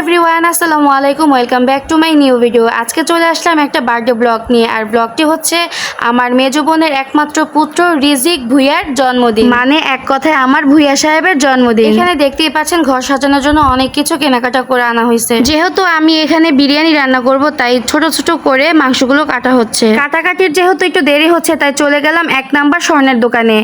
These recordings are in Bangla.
এভরিওয়ান আসসালামু আলাইকুম welcome back to my new video আজকে চলে আসলাম একটা বার্থডে ব্লগ নিয়ে আর ব্লগটি হচ্ছে আমার মেজো বোনের একমাত্র পুত্র রিজিক ভুইয়ার জন্মদিন। মানে এক কথায় আমার ভুইয়া সাহেবের জন্মদিন। এখানে দেখতেই পাচ্ছেন ঘর সাজানোর জন্য অনেক কিছু কেনাকাটা করে আনা হয়েছে। যেহেতু আমি এখানে বিরিয়ানি রান্না করব তাই ছোট ছোট করে মাংসগুলো কাটা হচ্ছে। কাটাকাটির যেহেতু একটু দেরি হচ্ছে তাই চলে গেলাম এক নাম্বার স্বর্ণের দোকানে।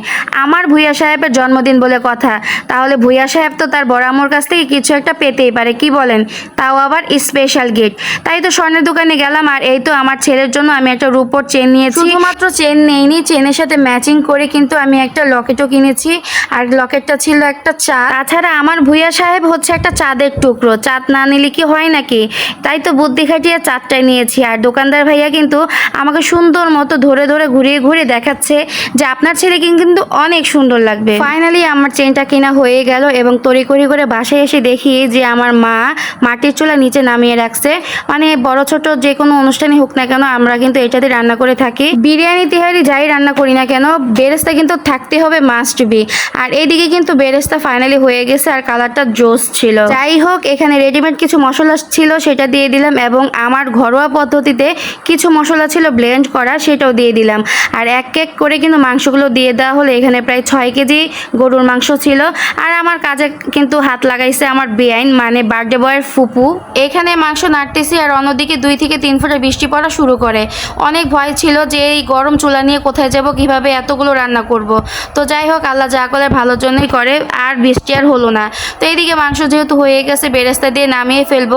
আমার ভুইয়া সাহেবের জন্মদিন বলে কথা। তাহলে ভুইয়া সাহেব তো তার বড় আমর কাছ থেকে কিছু একটা পেতেই পারে কি বলেন? তাও আবার স্পেশাল গিফট তাই তো স্বর্ণের দোকানে গেলাম, আর এই তো আমার ছেলের জন্য আমি একটা রূপোর চেন নিয়েছি। শুধুমাত্র চেন নেইনি চেনের সাথে ম্যাচিং করে কিন্তু আমি একটা লকেটও কিনেছি, আর লকেটটা ছিল একটা চাঁদ। তাছাড়া আমার ভুইয়া সাহেব হচ্ছে একটা চাঁদের টুকরো, চাঁদ না নিলে কি হয় নাকি? তাই তো বুদ্ধি খাটিয়ে চাঁদটাই নিয়েছি, আর দোকানদার ভাইয়া কিন্তু আমাকে সুন্দর মতো ধরে ধরে ঘুরিয়ে ঘুরিয়ে দেখাচ্ছে যে আপনার ছেলেকে কিন্তু অনেক সুন্দর লাগবে। ফাইনালি আমার চেনটা কেনা হয়ে গেল এবং তড়িঘড়ি করে বাসায় এসে দেখি যে আমার মা মাটির চুলা নিচে নামিয়ে রাখছে। মানে বড় ছোট যে কোনো অনুষ্ঠানই হোক না কেন, আমরা কিন্তু এটাতে রান্না করে থাকি। বিরিয়ানি, তিহারি যাই রান্না করি না কেন, বেরেস্তা কিন্তু থাকতে হবে মাস্ট বি আর এইদিকে কিন্তু বেরেস্তা ফাইনালি হয়ে গেছে আর কালারটা জোস ছিল। যাই হোক, এখানে রেডিমেড কিছু মশলা ছিল, সেটা দিয়ে দিলাম এবং আমার ঘরোয়া পদ্ধতিতে কিছু মশলা ছিল ব্লেন্ড করা, সেটাও দিয়ে দিলাম। আর এক এক করে কিন্তু মাংসগুলো দিয়ে দেওয়া হলো। এখানে প্রায় ছয় কেজি গরুর মাংস ছিল। আর আমার কাজে কিন্তু হাত লাগাইছে আমার বেআইন মানে বার্থডে বয়ের ফুপু। এখানে মাংস নাড়তেছি আর অন্যদিকে দুই থেকে তিন ফুটে বৃষ্টি পড়া শুরু করে। অনেক ভয় ছিল যে এই গরম চুলা নিয়ে কোথায় যাব, কীভাবে এতগুলো রান্না করব। তো যাই হোক, আল্লাহ যা করে ভালোর জন্যই করে, আর বৃষ্টি আর হলো না। তো এইদিকে মাংস যেহেতু হয়ে গেছে, বেরেস্তা দিয়ে নামিয়ে ফেলব।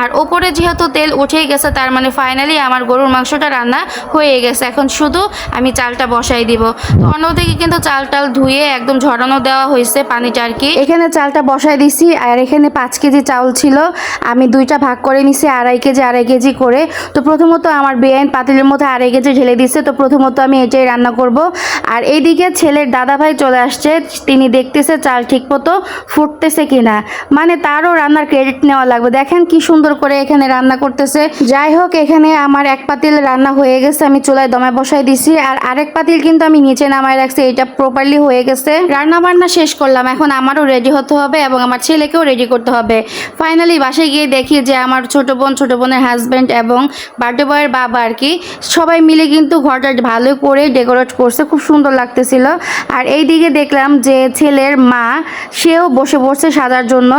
আর ওপরে যেহেতু তেল উঠেই গেছে, তার মানে ফাইনালি আমার গরুর মাংসটা রান্না হয়ে গেছে। এখন শুধু আমি চালটা বসাই দিব। তো অন্যদিকে কিন্তু চাল টাল ধুয়ে একদম ঝরানো দেওয়া হয়েছে পানিটা আর কি। এখানে চালটা বসাই দিছি, আর এখানে পাঁচ কেজি চাউল ছিল। আমি দুইটা ভাগ করে নিছি, আড়াই কেজি আড়াই কেজি করে। তো প্রথমত আমার বেআইন পাতিলের মধ্যে আড়াই কেজি ঢেলে দিচ্ছে তো প্রথমত আমি এটাই রান্না করব। আর এইদিকে ছেলের দাদা ভাই চলে আসছে, তিনি দেখতেছে চাল ঠিক মতো ফুটতেছে কিনা। মানে তারও রান্নার ক্রেডিট নেওয়া লাগবে। দেখেন কি সুন্দর করে এখানে রান্না করতেছে। যাই হোক, এখানে আমার এক পাতিল রান্না হয়ে গেছে, আমি চুলায় দমায় বসাই দিছি। আর আরেক পাতিল কিন্তু আমি নিচে নামায় রাখছি, এটা প্রপারলি হয়ে গেছে। রান্না বান্না শেষ করলাম, এখন আমারও রেডি হতে হবে এবং আমার ছেলেকেও রেডি করতে হবে। ফাইনালি বাসায় গিয়ে দেখি যে আমার ছোট বোন, ছোট বোনের হাজব্যান্ড এবং বার্থডে বয়ের বাবা আর কি, সবাই মিলে কিন্তু ঘরটা ভালো করে ডেকোরেট করছে, খুব সুন্দর লাগতেছিল। আর এই দিকে দেখলাম যে ছেলের মা, সেও বসে বসছে সাজার জন্য।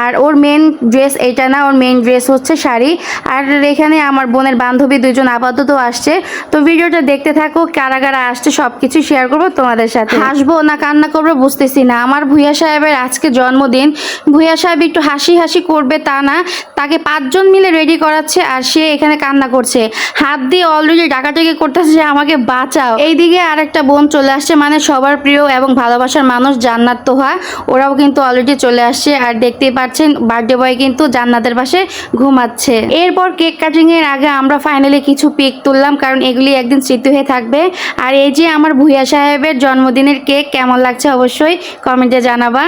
আর ওর মেন ড্রেস এটা না, ওর মেন ড্রেস হচ্ছে শাড়ি। আর এখানে আমার বোনের বান্ধবী দুজন আপাতত আসছে। তো ভিডিওটা দেখতে থাকো, কারা কারা আসছে সব কিছু শেয়ার করব তোমাদের সাথে। হাসবো না কান্না করব বুঝতেছি না। আমার ভূয়া সাহেবের আজকে জন্মদিন। ভুইয়া সাহেব একটু হাসি হাসি করবে তা না। তাকে পাঁচজন মিলে রেডি করাচ্ছে আর সে এখানে কান্না করছে। হাত দিয়ে অলরেডি ডাকাটাকি করতেছে যে আমাকে বাঁচাও। এইদিকে আরেকটা বোন চলে আসছে মানে সবার প্রিয় এবং ভালোবাসার মানুষ জান্নাত তোহা। ওরাও কিন্তু অলরেডি চলে আসছে আর দেখতেই পাচ্ছেন বার্থডে বয় কিন্তু জান্নাতের পাশে ঘুমাচ্ছে। এরপর কেক কাটিং এর আগে আমরা ফাইনালি কিছু পিক তুললাম কারণ এগুলি একদিন স্মৃতি হয়ে থাকবে। আর এই যে আমার ভুইয়া সাহেবের জন্মদিনের কেক কেমন লাগছে অবশ্যই কমেন্টে জানাবা।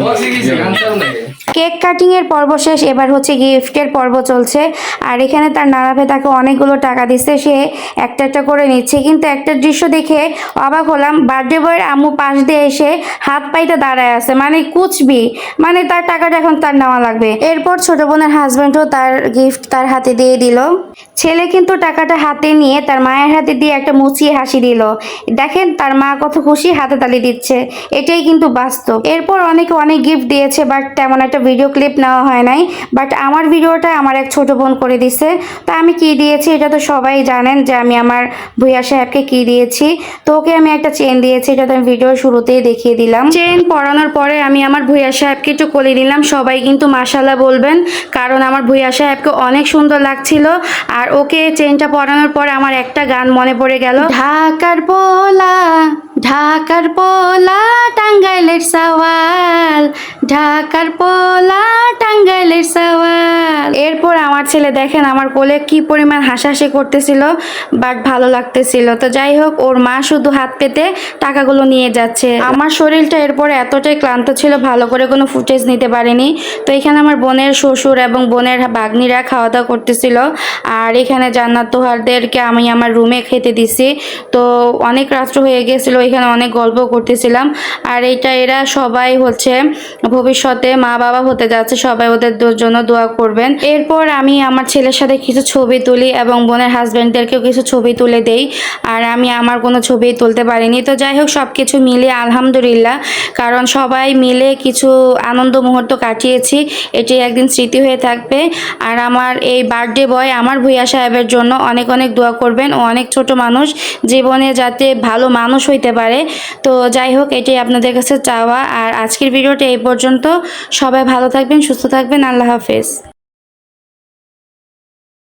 我自己去，很的。কেক কাটিং এর পর্ব শেষ, এবার হচ্ছে গিফটের পর্ব চলছে। আর এখানে তার নানাভে তাকে অনেকগুলো টাকা দিচ্ছে, সে একটা একটা করে নিচ্ছে। কিন্তু একটা দৃশ্য দেখে অবাক হলাম, বার্থডে বয়ের আম্মু পাশ দিয়ে এসে হাত পাইতে দাঁড়ায় আছে মানে কুচবি। মানে তার টাকাটা এখন তার নেওয়া লাগবে। এরপর ছোট বোনের হাজব্যান্ডও তার গিফট তার হাতে দিয়ে দিল। ছেলে কিন্তু টাকাটা হাতে নিয়ে তার মায়ের হাতে দিয়ে একটা মুচিয়ে হাসি দিল। দেখেন তার মা কত খুশি হাতে তালি দিচ্ছে। এটাই কিন্তু বাস্তব। এরপর অনেকে অনেক গিফট দিয়েছে, বাট তেমন একটা ভিডিও ক্লিপ নেওয়া হয় নাই বাট আমার ভিডিওটা আমার এক ছোট বোন করে দিছে। তা আমি কি দিয়েছি এটা তো সবাই জানেন যে আমি আমার ভুইয়া সাহেবকে কি দিয়েছি। তো ওকে আমি একটা চেন দিয়েছি, এটা তো আমি ভিডিওর শুরুতেই দেখিয়ে দিলাম। চেন পরানোর পরে আমি আমার ভুইয়া সাহেবকে একটু কোলে দিলাম সবাই কিন্তু মাসাল্লাহ বলবেন, কারণ আমার ভুইয়া সাহেবকে অনেক সুন্দর লাগছিল। আর ওকে চেনটা পরানোর পর আমার একটা গান মনে পড়ে গেল, ঢাকার পোলা ঢাকার পোলা, টাঙ্গাইলের সাওয়াল ঢাকার পোলা টাঙ্গাইলের সাওয়াল। এরপর আমার ছেলে দেখেন, আমার কোলে কি পরিমাণ হাসাহাসি করতেছিল, বাট ভালো লাগতেছিল। তো যাই হোক, ওর মা শুধু হাত পেতে টাকাগুলো নিয়ে যাচ্ছে। আমার শরীরটা এরপরে এতটাই ক্লান্ত ছিল, ভালো করে কোনো ফুটেজ নিতে পারিনি। তো এখানে আমার বোনের শ্বশুর এবং বোনের বাগ্নিরা খাওয়া দাওয়া করতেছিল। আর এখানে জান্নাত তোহারদেরকে আমি আমার রুমে খেতে দিছি। তো অনেক রাত্র হয়ে গেছিল, এখানে অনেক গল্প করতেছিলাম। আর এইটা এরা সবাই হচ্ছে ভবিষ্যতে মা বাবা হতে যাচ্ছে, সবাই ওদের জন্য দোয়া করবেন। এরপর আমি আমার ছেলের সাথে কিছু ছবি তুলি এবং বোনের হাজব্যান্ডদেরকেও কিছু ছবি তুলে দেই। আর আমি আমার কোনো ছবি তুলতে পারিনি। তো যাই হোক সব কিছু মিলে আলহামদুলিল্লাহ। কারণ সবাই মিলে কিছু আনন্দ মুহূর্ত কাটিয়েছি। এটি একদিন স্মৃতি হয়ে থাকবে। আর আমার এই বার্থডে বয় আমার ভূয়া সাহেবের জন্য অনেক অনেক দোয়া করবেন। ও অনেক ছোট মানুষ। জীবনে যাতে ভালো মানুষ হইতে পারে। তো যাই হোক এটাই আপনাদের কাছে চাওয়া। আর আজকের ভিডিওটা এই পর্যন্ত। সবাই ভালো থাকবেন, সুস্থ থাকবেন। আল্লাহ হাফেজ।